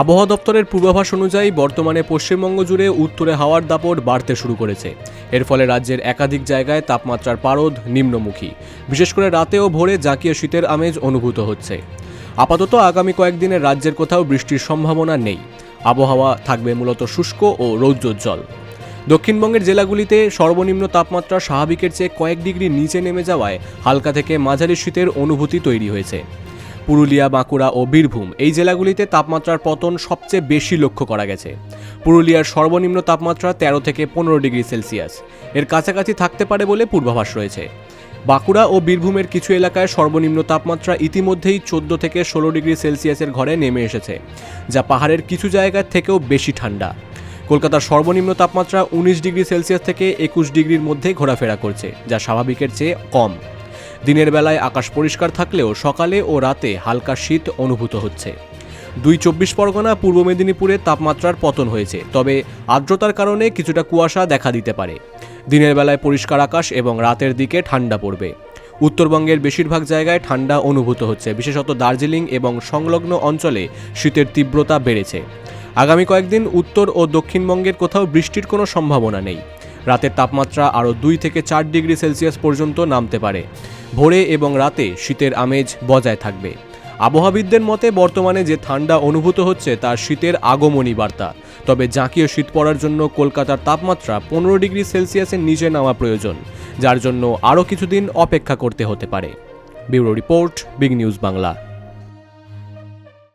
আবহাওয়া দপ্তরের পূর্বাভাস অনুযায়ী বর্তমানে পশ্চিমবঙ্গ জুড়ে উত্তরে হাওয়ার দাপট বাড়তে শুরু করেছে। এর ফলে রাজ্যের একাধিক জায়গায় তাপমাত্রার পারদ নিম্নমুখী। বিশেষ করে রাতে ও ভোরে জাঁকিয়ে শীতের আমেজ অনুভূত হচ্ছে। আপাতত আগামী কয়েকদিনে রাজ্যের কোথাও বৃষ্টির সম্ভাবনা নেই। আবহাওয়া থাকবে মূলত শুষ্ক ও রৌদ্রোজ্জ্বল। দক্ষিণবঙ্গের জেলাগুলিতে সর্বনিম্ন তাপমাত্রা স্বাভাবিকের চেয়ে কয়েক ডিগ্রি নিচে নেমে যাওয়ায় হালকা থেকে মাঝারি শীতের অনুভূতি তৈরি হয়েছে। পুরুলিয়া, বাঁকুড়া ও বীরভূম। এই জেলাগুলিতে তাপমাত্রার পতন সবচেয়ে বেশি লক্ষ্য করা গেছে। পুরুলিয়ার সর্বনিম্ন তাপমাত্রা তেরো থেকে পনেরো ডিগ্রি সেলসিয়াস। এর কাছাকাছি থাকতে পারে বলে পূর্বাভাস রয়েছে। বাঁকুড়া ও বীরভূমের কিছু এলাকায় সর্বনিম্ন তাপমাত্রা ইতিমধ্যেই চোদ্দ থেকে ষোলো ডিগ্রি সেলসিয়াসের ঘরে নেমে এসেছে, যা পাহাড়ের কিছু জায়গার থেকেও বেশি ঠান্ডা। কলকাতার সর্বনিম্ন তাপমাত্রা উনিশ ডিগ্রি সেলসিয়াস থেকে একুশ ডিগ্রির মধ্যে ঘোরাফেরা করছে, যা স্বাভাবিকের চেয়ে কম। দিনের বেলায় আকাশ পরিষ্কার থাকলেও সকালে ও রাতে হালকা শীত অনুভূত হচ্ছে। দুই চব্বিশ পরগনা, পূর্ব মেদিনীপুরে তাপমাত্রার পতন হয়েছে, তবে আর্দ্রতার কারণে কিছুটা কুয়াশা দেখা দিতে পারে। দিনের বেলায় পরিষ্কার আকাশ এবং রাতের দিকে ঠান্ডা পড়বে। উত্তরবঙ্গের বেশিরভাগ জায়গায় ঠান্ডা অনুভূত হচ্ছে, বিশেষত দার্জিলিং এবং সংলগ্ন অঞ্চলে শীতের তীব্রতা বেড়েছে। আগামী কয়েকদিন উত্তর ও দক্ষিণবঙ্গের কোথাও বৃষ্টির কোনো সম্ভাবনা নেই। রাতের তাপমাত্রা আরও দুই থেকে চার ডিগ্রি সেলসিয়াস পর্যন্ত নামতে পারে। ভোরে এবং রাতে শীতের আমেজ বজায় থাকবে। আবহাওয়াবিদদের মতে, বর্তমানে যে ঠান্ডা অনুভূত হচ্ছে, তার শীতের আগমনী বার্তা। তবে জাঁকীয় শীত পড়ার জন্য কলকাতার তাপমাত্রা পনেরো ডিগ্রি সেলসিয়াসের নিচে নামা প্রয়োজন, যার জন্য আরও কিছুদিন অপেক্ষা করতে হতে পারে। Bureau report, big news Bangla.